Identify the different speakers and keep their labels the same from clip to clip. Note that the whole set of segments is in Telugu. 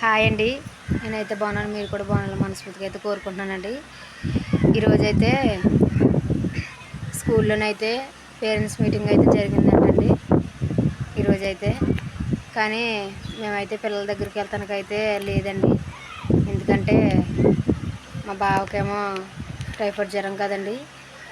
Speaker 1: హాయ్ అండి. నేనైతే బాగున్నాను. మీరు కూడా బాగున్నాను మనస్ఫూర్తిగా అయితే కోరుకుంటున్నానండి. ఈరోజైతే స్కూల్లోనైతే పేరెంట్స్ మీటింగ్ అయితే జరిగిందంటండి. ఈరోజైతే కానీ మేమైతే పిల్లల దగ్గరికి వెళ్తానికైతే లేదండి. ఎందుకంటే మా బావకేమో టైఫాయిడ్ జ్వరం కదండి.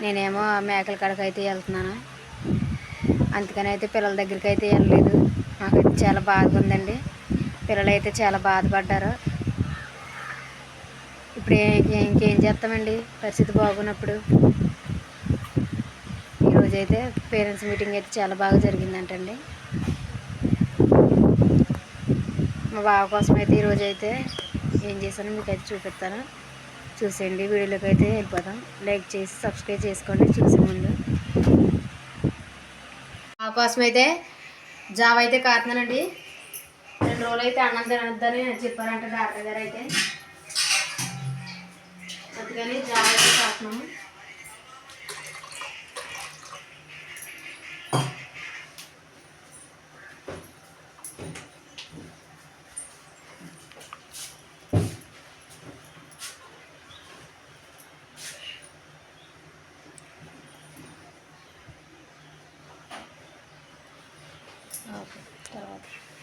Speaker 1: నేనేమో మేకల కాడకి అయితే వెళ్తున్నాను. అందుకని అయితే పిల్లల దగ్గరికి అయితే వెళ్ళలేదు. నాకైతే చాలా బాగుందండి పిల్లలు అయితే చాలా బాధపడ్డారు. ఇప్పుడు ఇంకేం చేస్తామండి? పరిస్థితి బాగున్నప్పుడు. ఈరోజు అయితే పేరెంట్స్ మీటింగ్ అయితే చాలా బాగా జరిగిందంటండి. మా బావ కోసం అయితే ఈరోజు అయితే ఏం చేశానో మీకు అయితే చూపిస్తాను చూసేయండి వీడియోలోకి అయితే వెళ్ళిపోదాం. లైక్ చేసి సబ్స్క్రైబ్ చేసుకోండి చూసే ముందు. మా కోసం అయితే జాబ్ అయితే కాతున్నానండి రెండు రోజులు అయితే అన్నం తినొద్దని చెప్పారంట డాక్టర్ గారు అయితే. అందుకని జాబ్ అయితే కాస్తున్నాము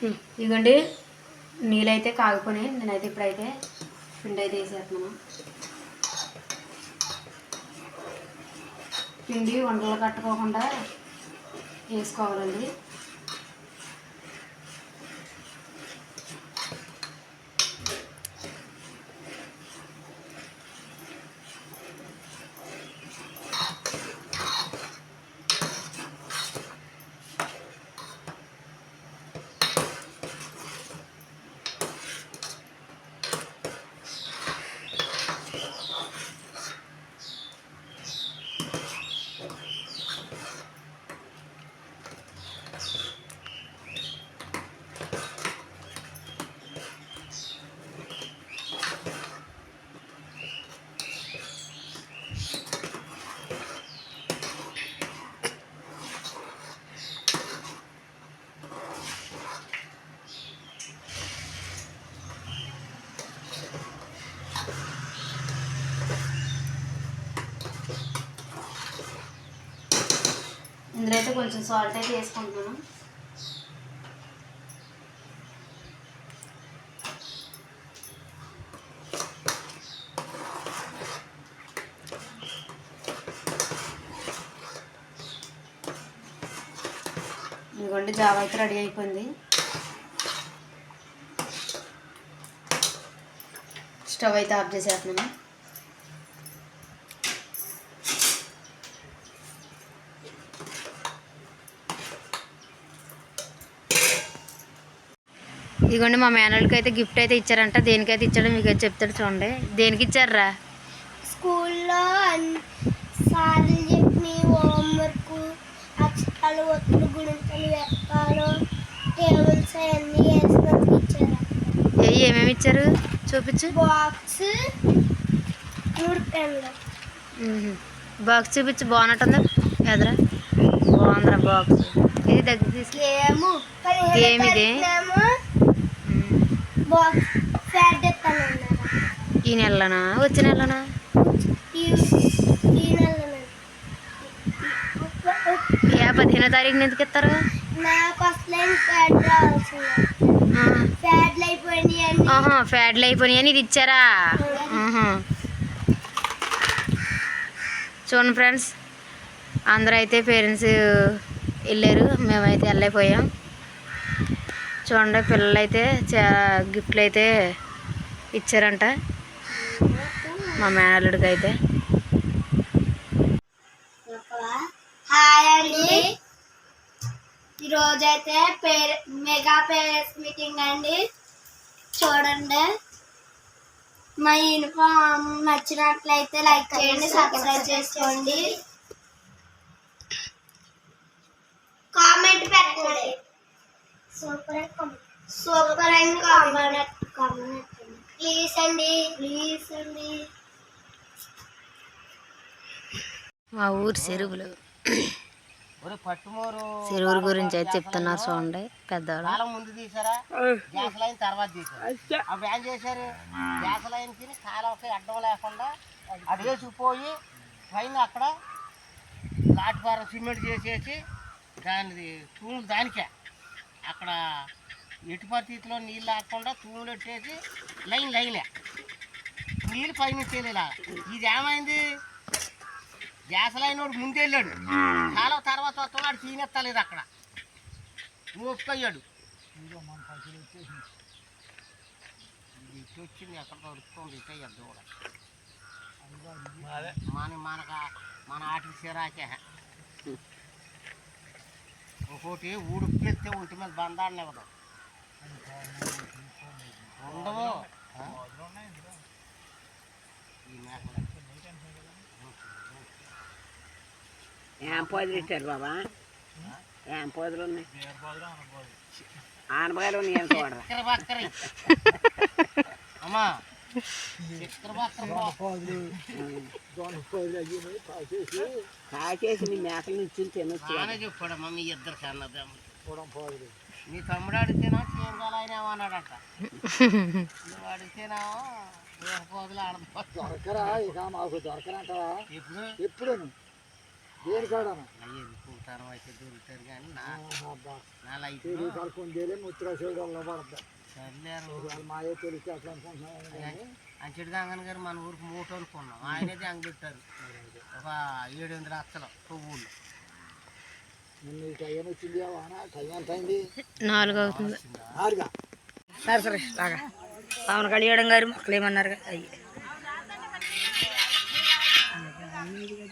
Speaker 1: ఇదిగోండి నీళ్ళైతే కాగిపోయి నేనైతే ఇప్పుడైతే పిండి అయితే వేసేస్తున్నాను. పిండి వంటలు కట్టుకోకుండా వేసుకోవాలండి. ఇందులో అయితే కొంచెం సాల్ట్ అయితే వేసుకుంటున్నాను. ఇదిగోండి జావ అయితే రెడీ అయిపోయింది. స్టవ్ అయితే ఆఫ్ చేసేస్తున్నాను. ఇదిగోండి మా మేనల్కి అయితే గిఫ్ట్ అయితే ఇచ్చారంట. దేనికైతే ఇచ్చాడో మీకు అయితే చెప్తాడు చూడండి. దేనికి ఇచ్చారా
Speaker 2: స్కూల్లో అన్- సార్లు చెప్పిన హోంవర్క్ అక్షరాలు ఒత్తులు గుణింతలు వ్యక్తాలు టేబుల్స్ అన్నీ వేసినందుకు ఇచ్చారు
Speaker 1: ఏ ఏమేమి ఇచ్చారు? చూపించు.
Speaker 2: బాక్స్ మూడు పెన్లు
Speaker 1: బాక్స్ చూపించు. బాగున్నట్టుందా ఎదరా? బాగుందిరా బాక్స్. ఇది దగ్గర తీసి
Speaker 2: గేము.
Speaker 1: గేమ్ ఇది? ఈ నెలనా వచ్చే నెలనా? ఏ పదిహేనో తారీఖున ఎందుకు ఇస్తారు? ఫ్యాడ్లు అయిపోయినాయి అని ఇది ఇచ్చారా. చూడండి ఫ్రెండ్స్ అందరూ అయితే పేరెంట్స్ వెళ్ళారు మేమైతే వెళ్ళైపోయాం చూడండి పిల్లలు అయితే చాలా గిఫ్ట్లు అయితే ఇచ్చారంట. మా మేనల్లుడికి అయితే
Speaker 2: హాయ్ అండి. ఈరోజు అయితే పేరె మెగా పేరెంట్స్ మీటింగ్ అండి. చూడండి. మా యూనిఫామ్ నచ్చినట్లయితే లైక్ చేయండి సబ్స్క్రైబ్ చేసుకోండి. కామెంట్ పెట్టండి. సూపర్ అండ్ కామెంట్ ప్లీజ్ అండి ప్లీజ్ అండి
Speaker 1: మా ఊరు చెరువులు.
Speaker 3: ఒరే పట్టుమూరు.
Speaker 1: చెరువుల గురించి అయితే చెప్తున్నారు చూడండి పెద్దవాళ్ళు.
Speaker 3: కాలం ముందు తీసారా గ్యాస్ లైన్ తర్వాత తీసారు చేశారు. గ్యాస్ లైన్కి కాలంకి అడ్డం లేకుండా అది వేసుకుపోయి పైన అక్కడ ప్లాట్ఫారం సిమెంట్ చేసేసి దాని తూములు దానికే. అక్కడ ఎటు పరిస్థితిలో నీళ్ళు లేకుండా తూములు పెట్టేసి లైన్ లైనే. నీళ్ళు పైన తేలేలా. ఇది ఏమైంది? గ్యాస్ లైన్ వాడు ముందు వెళ్ళాడు. కాలం తర్వాత వస్తున్నాడు తీనెత్తలేదు అక్కడ. మూసుకయ్యాడు ఇటు వచ్చింది? ఎక్కడ దొరుకుతుంది? ఇటే ఎద్దు కూడా మన మనక మన ఆటికి సిరాకే ఇంకోటి ఉడుకెత్తే ఒంటి మీద బంధాన్ని ఇవ్వదు ఉండవు. ఆ? ఈ మేకలు.
Speaker 4: ఏం పోదులు ఇచ్చారు బాబా? ఏం పోదులు ఉన్నాయి? ఆనపకాయలు ఉన్నాయి చూడరా
Speaker 3: చక్కెర బక్కరి అమ్మా
Speaker 4: కాచేసి నీ మేకలు నుంచి తినొచ్చు
Speaker 3: చెప్పాడమ్మా మీ ఇద్దరు సన్నదమ్ములు మీ తమ్ముడు అడిగితేనా చీమకాలు ఆయన ఏమన్నాడట? నువ్వు అడిగితేనేమో పోదులు
Speaker 5: దొరకరా ఇక మాకు దొరకనంటావా
Speaker 3: ఇప్పుడు
Speaker 5: ఎప్పుడు.
Speaker 3: ఎందుకుంటాను అయితే దొరుకుతారు కానీ నా లైఫ్
Speaker 5: తెలివి కడుక్కుంటేనే ముత్తుగా చేయడంలో పడద్దా
Speaker 3: సర్లేరు.
Speaker 5: మాయే తెలిస్తే అట్లా అనుకుంటున్నాను
Speaker 3: అంచెడు గంగన్ గారు మన ఊరికి మూట అనుకున్నాం ఆయనది అంగ పెట్టారు. ఒక ఏడు ఎనిమిది లక్షలు పువ్వులు
Speaker 1: నాలుగు అవుతుంది.
Speaker 5: ఆరుగా?
Speaker 4: సరే సరే లాగా పవన్ కళ్యాణ్ గారు మొక్కలు ఏమన్నారు అయ్యి.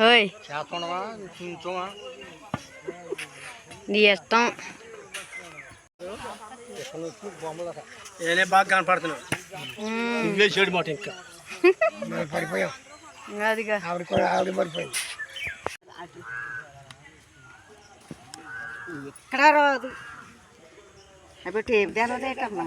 Speaker 1: ఓయ్. నీ ఇష్టం.
Speaker 5: బాగా కనపడుతున్నావు. నువ్వే చెడు మాట ఇంకా. పడిపోయావు ఆవిడ కూడా ఆవిడ పడిపోయింది
Speaker 4: ఇక్కడ రాదు. అవి టేపు తెలదేటమ్మా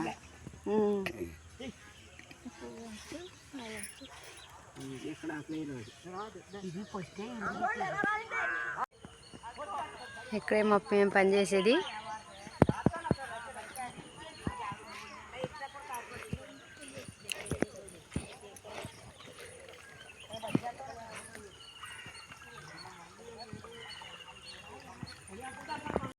Speaker 4: ఇక్కడే
Speaker 1: మొత్తం మేము పనిచేసేది?